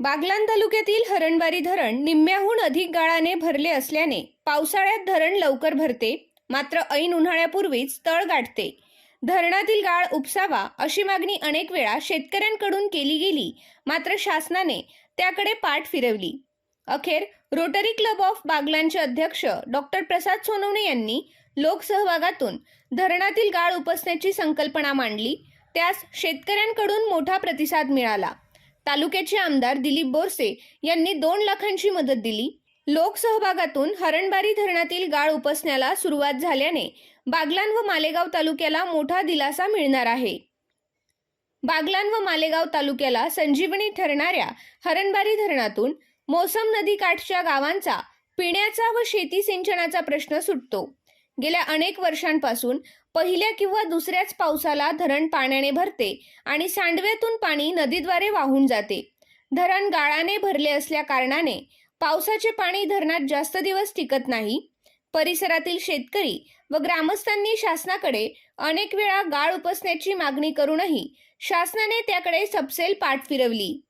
बागलान तालुक्यातील हरणबारी धरण निम्म्याहून अधिक गाळाने भरले असल्याने पावसाळ्यात धरण लवकर भरते मात्र ऐन उन्हाळ्यापूर्वीच तळ गाठते. धरणातील गाळ उपसावा अशी मागणी अनेक वेळा शेतकऱ्यांकडून केली गेली मात्र शासनाने त्याकडे पाठ फिरवली. अखेर रोटरी क्लब ऑफ बागलांचे अध्यक्ष डॉक्टर प्रसाद सोनवणे यांनी लोकसहभागातून धरणातील गाळ उपसण्याची संकल्पना मांडली त्यास शेतकऱ्यांकडून मोठा प्रतिसाद मिळाला. तालुक्याचे आमदार दिलीप बोरसे यांनी दोन लाखांची मदत दिली. लोकसहभागातून हरणबारी धरणातील गाळ उपसण्याला सुरुवात झाल्याने बागलान व मालेगाव तालुक्याला मोठा दिलासा मिळणार आहे. बागलान व मालेगाव तालुक्याला संजीवनी ठरणाऱ्या हरणबारी धरणातून मोसम नदी काठच्या गावांचा पिण्याचा व शेती सिंचनाचा प्रश्न सुटतो. गेल्या अनेक वर्षांपासून पहिल्या किंवा दुसऱ्याच पावसाला धरण पाण्याने भरते आणि सांडव्यातून पाणी नदीद्वारे वाहून जाते. धरण गाळाने भरले असल्या कारणाने पावसाचे पाणी धरणात जास्त दिवस टिकत नाही. परिसरातील शेतकरी व ग्रामस्थांनी शासनाकडे अनेक वेळा गाळ उपसण्याची मागणी करूनही शासनाने त्याकडे सपसेल पाठ फिरवली.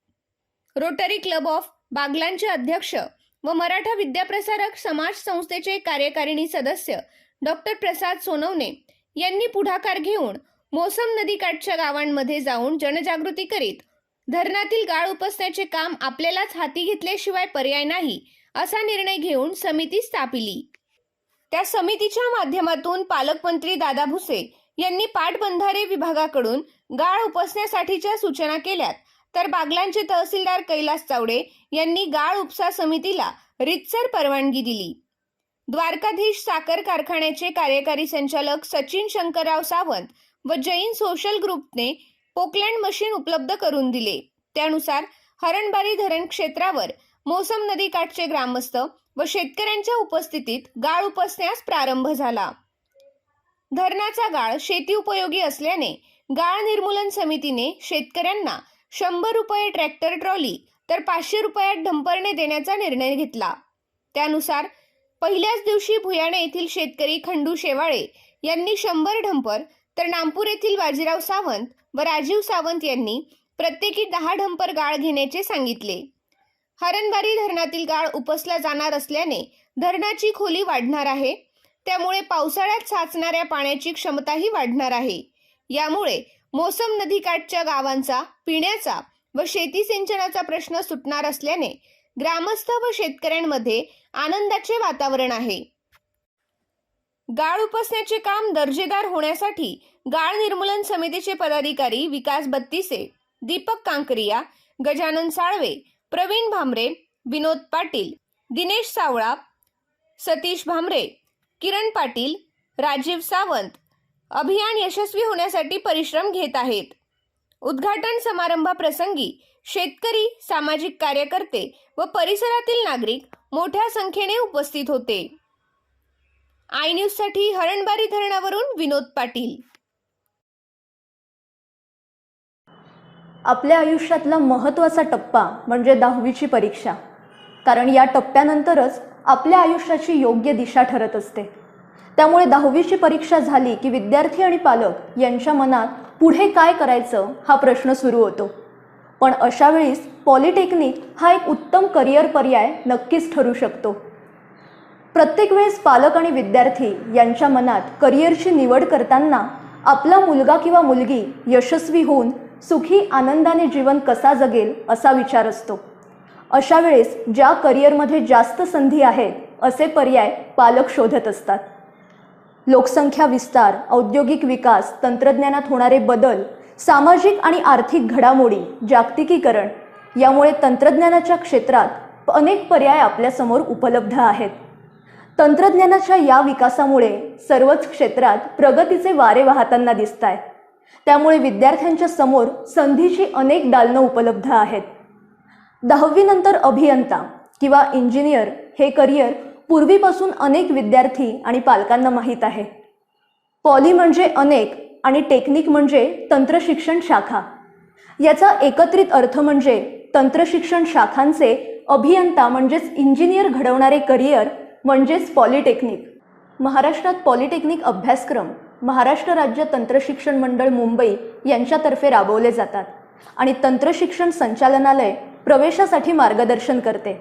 रोटरी क्लब ऑफ बागलांचे अध्यक्ष व मराठा विद्याप्रसारक समाज संस्थेचे कार्यकारिणी सदस्य डॉक्टर प्रसाद सोनवणे यांनी पुढाकार घेऊन मोसम नदीकाठच्या गावांमध्ये जाऊन जनजागृती करीत धरणातील गाळ उपसण्याचे काम आपल्यालाच हाती घेतल्याशिवाय पर्याय नाही असा निर्णय घेऊन समिती स्थापिली. त्या समितीच्या माध्यमातून पालकमंत्री दादा भुसे यांनी पाटबंधारे विभागाकडून गाळ उपसण्यासाठीच्या सूचना केल्यात. तर बागलांचे तहसीलदार कैलास चावडे यांनी गाळ उपसा समितीला रितसर परवानगी दिली. द्वारकाधीश साखर कारखान्याचे कार्यकारी संचालक सचिन शंकरराव सावंत व जैन सोशल ग्रुपने पोकलँड मशीन उपलब्ध करून दिले. त्यानुसार हरणबारी धरण क्षेत्रावर मोसम नदीकाठचे ग्रामस्थ व शेतकऱ्यांच्या उपस्थितीत गाळ उपसण्यास प्रारंभ झाला. धरणाचा गाळ शेती उपयोगी असल्याने गाळ निर्मूलन समितीने शेतकऱ्यांना शंभर रुपये ट्रॅक्टर ट्रॉली तर पाचशे रुपयात ढंपरणे देण्याचा निर्णय घेतला. त्यानुसार पहिल्याच दिवशी भुयाणे येथील शेतकरी खंडू शेवाळे यांनी शंभर ढंपर तर नामपूर येथील बाजीराव सावंत व राजीव सावंत यांनी प्रत्येकी दहा ढंपर गाळ घेण्याचे सांगितले. हरणबारी धरणातील गाळ उपसला जाणार असल्याने धरणाची खोली वाढणार आहे. त्यामुळे पावसाळ्यात साचणाऱ्या पाण्याची क्षमताही वाढणार आहे. यामुळे मोसम नदीकाठच्या गावांचा पिण्याचा व शेती सिंचनाचा प्रश्न सुटणार असल्याने ग्रामस्थ व शेतकऱ्यांमध्ये आनंदाचे वातावरण आहे. गाळ उपसण्याचे काम दर्जेदार होण्यासाठी गाळ निर्मूलन समितीचे पदाधिकारी विकास बत्तीसे दीपक कांकरिया गजानन साळवे प्रवीण भामरे विनोद पाटील दिनेश सावळा सतीश भामरे किरण पाटील राजीव सावंत अभियान यशस्वी होण्यासाठी परिश्रम घेत आहेत. उद्घाटन समारंभाप्रसंगी शेतकरी सामाजिक कार्यकर्ते व परिसरातील नागरिक मोठ्या संख्येने उपस्थित होते. आय न्यूजसाठी हरणबारी धरणावरून विनोद पाटील. आपल्या आयुष्यातला महत्त्वाचा टप्पा म्हणजे दहावीची परीक्षा. कारण या टप्प्यानंतरच आपल्या आयुष्याची योग्य दिशा ठरत असते. त्यामुळे दहावीची परीक्षा झाली की विद्यार्थी आणि पालक यांच्या मनात पुढे काय करायचं हा प्रश्न सुरू होतो. पण अशा वेळीस पॉलिटेक्निक हा एक उत्तम करिअर पर्याय नक्कीच ठरू शकतो. प्रत्येक वेळेस पालक आणि विद्यार्थी यांच्या मनात करिअरची निवड करताना आपला मुलगा किंवा मुलगी यशस्वी होऊन सुखी आनंदाने जीवन कसा जगेल असा विचार असतो. अशा वेळेस ज्या करिअरमध्ये जास्त संधी आहेत असे पर्याय पालक शोधत असतात. लोकसंख्या विस्तार औद्योगिक विकास तंत्रज्ञानात होणारे बदल सामाजिक आणि आर्थिक घडामोडी जागतिकीकरण यामुळे तंत्रज्ञानाच्या क्षेत्रात अनेक पर्याय आपल्यासमोर उपलब्ध आहेत. तंत्रज्ञानाच्या या विकासामुळे सर्वच क्षेत्रात प्रगतीचे वारे वाहताना दिसत आहेत त्यामुळे विद्यार्थ्यांच्या समोर संधीची अनेक दालनं उपलब्ध आहेत. दहावीनंतर अभियंता किंवा इंजिनियर हे करिअर पूर्वीपासून अनेक विद्यार्थी आणि पालकांना माहीत आहे. पॉली म्हणजे अनेक आणि टेक्निक म्हणजे तंत्रशिक्षण शाखा. याचा एकत्रित अर्थ म्हणजे तंत्रशिक्षण शाखांचे अभियंता म्हणजेच इंजिनियर घडवणारे करिअर म्हणजेच पॉलिटेक्निक. महाराष्ट्रात पॉलिटेक्निक अभ्यासक्रम महाराष्ट्र राज्य तंत्रशिक्षण मंडळ मुंबई यांच्यातर्फे राबवले जातात आणि तंत्रशिक्षण संचालनालय प्रवेशासाठी मार्गदर्शन करते.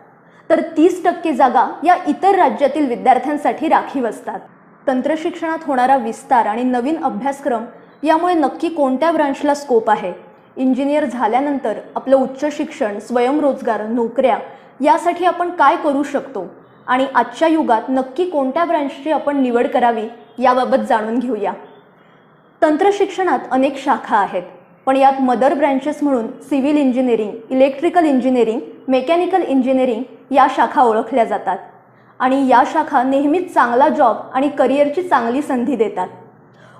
तर तीस टक्के जागा या इतर राज्यातील विद्यार्थ्यांसाठी राखीव असतात. तंत्रशिक्षणात होणारा विस्तार आणि नवीन अभ्यासक्रम यामुळे नक्की कोणत्या ब्रांचला स्कोप आहे? इंजिनियर झाल्यानंतर आपलं उच्च शिक्षण स्वयंरोजगार नोकऱ्या यासाठी आपण काय करू शकतो? आणि आजच्या युगात नक्की कोणत्या ब्रांचची आपण निवड करावी याबाबत जाणून घेऊया. तंत्रशिक्षणात अनेक शाखा आहेत पण यात मदर ब्रँचेस म्हणून civil engineering electrical engineering mechanical engineering या शाखा ओळखल्या जातात आणि या शाखा नेहमीच चांगला जॉब आणि करिअरची चांगली संधी देतात.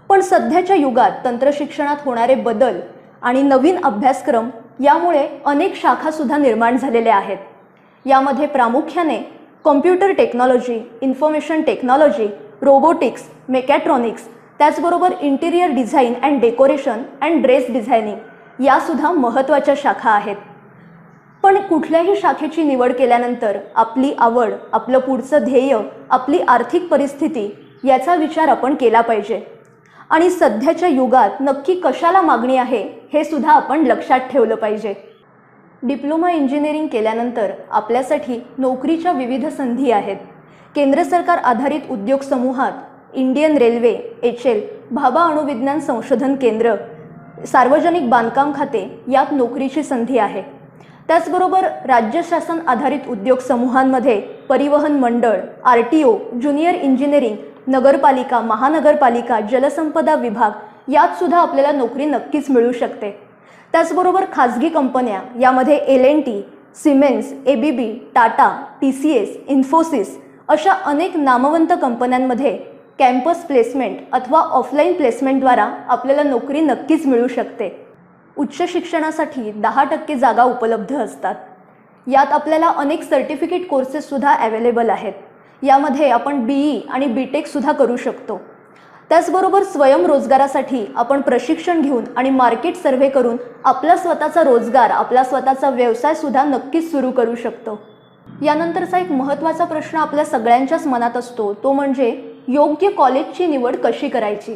पण सध्याच्या युगात तंत्रशिक्षणात होणारे बदल आणि नवीन अभ्यासक्रम यामुळे अनेक शाखासुद्धा निर्माण झालेल्या आहेत. यामध्ये प्रामुख्याने computer technology information technology robotics mechatronics त्याचबरोबर interior design and decoration and dress designing यासुद्धा महत्त्वाच्या शाखा आहेत. पण कुठल्याही शाखेची निवड केल्यानंतर आपली आवड आपलं पुढचं ध्येय आपली आर्थिक परिस्थिती याचा विचार आपण केला पाहिजे. आणि सध्याच्या युगात नक्की कशाला मागणी आहे हे सुद्धा आपण लक्षात ठेवलं पाहिजे. डिप्लोमा इंजिनिअरिंग केल्यानंतर आपल्यासाठी नोकरीच्या विविध संधी आहेत. केंद्र सरकार आधारित उद्योग समूहात Indian railway H L Bhabha अणुविज्ञान संशोधन केंद्र सार्वजनिक बांधकाम खाते यात नोकरीची संधी आहे. त्याचबरोबर राज्य शासन आधारित उद्योग समूहांमध्ये परिवहन मंडळ R T O junior engineering नगरपालिका महानगरपालिका जलसंपदा विभाग यात सुद्धा आपल्याला नोकरी नक्कीच मिळू शकते. त्याचबरोबर खाजगी कंपन्या यामध्ये L N T Siemens A B B Tata T C S Infosys अशा अनेक नामवंत कंपन्यांमध्ये कॅम्पस प्लेसमेंट अथवा ऑफलाईन प्लेसमेंटद्वारा आपल्याला नोकरी नक्कीच मिळू शकते. उच्च शिक्षणासाठी दहा टक्के जागा उपलब्ध असतात. यात आपल्याला अनेक सर्टिफिकेट कोर्सेससुद्धा अवेलेबल आहेत. यामध्ये आपण बी ई आणि बी टेकसुद्धा करू शकतो. त्याचबरोबर स्वयंरोजगारासाठी आपण प्रशिक्षण घेऊन आणि मार्केट सर्व्हे करून आपला स्वतःचा रोजगार आपला स्वतःचा व्यवसायसुद्धा नक्कीच सुरू करू शकतो. यानंतरचा एक महत्त्वाचा प्रश्न आपल्या सगळ्यांच्याच मनात असतो तो म्हणजे योग्य कॉलेजची निवड कशी करायची?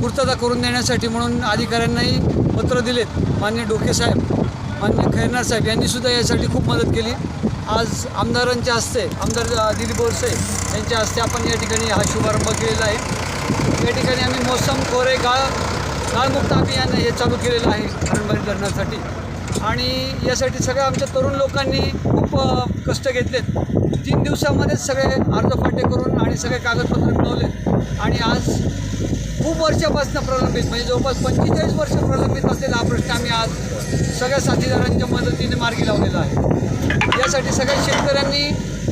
पूर्तता करून देण्यासाठी म्हणून अधिकाऱ्यांनाही पत्र दिलेत. मान्य डोके साहेब मान्य खैरनार साहेब यांनीसुद्धा यासाठी खूप मदत केली. आज आमदारांच्या हस्ते आमदार दिलीप बोरसे यांच्या हस्ते आपण या ठिकाणी हा शुभारंभ केलेला आहे. या ठिकाणी आम्ही मोसम कोरे गाळ गाळमुक्त अभियान हे चालू केलेलं आहे हरणबारी धरणासाठी. आणि यासाठी सगळ्या आमच्या तरुण लोकांनी खूप कष्ट घेतलेत. तीन दिवसामध्येच सगळे अर्धफाटे करून आणि सगळे कागदपत्र मिळवले आणि आज खूप वर्षापासून प्रलंबित म्हणजे जवळपास पंचेचाळीस वर्ष प्रलंबित असलेला हा प्रश्न आम्ही आज सगळ्या साथीदारांच्या मदतीने मार्गी लावलेला आहे. यासाठी सगळ्या शेतकऱ्यांनी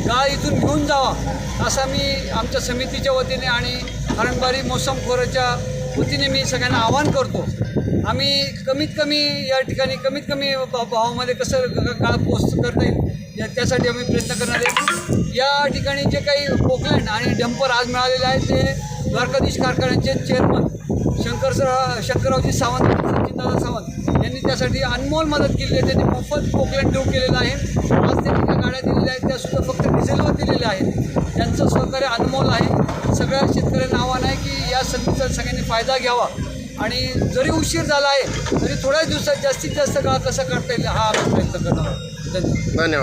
गाळ इथून घेऊन जावा असा मी आमच्या समितीच्या वतीने आणि हरणबारी मोसमखोराच्या वतीने मी सगळ्यांना आवाहन करतो. आम्ही कमीत कमी या ठिकाणी कमीत कमी भावामध्ये कसं काळ गाळ पोस्ट करता येईल या त्यासाठी आम्ही प्रयत्न करणार आहे. या ठिकाणी जे काही पोकलँड आणि डंपर आज मिळालेले आहेत ते द्वारकाधीश कारखान्याचे चेअरमन शंकर सर शंकररावजी सावंत सचिनदादा सावंत यांनी त्यासाठी अनमोल मदत केली आहे. त्यांनी मोफत पोकलेट देऊ केलेलं आहे. आज त्यांनी ज्या गाड्या दिलेल्या आहेत. त्या सुद्धा फक्त डिझेलवर दिलेल्या आहेत. त्यांचं सहकार्य अनमोल आहे. सगळ्या शेतकऱ्यांना आव्हान आहे की या संधीचा सगळ्यांनी फायदा घ्यावा. आणि जरी उशीर झाला आहे तरी थोड्याच दिवसात जास्तीत जास्त काळ कसा करता येईल हा आम्ही प्रयत्न करणार धन्यवाद.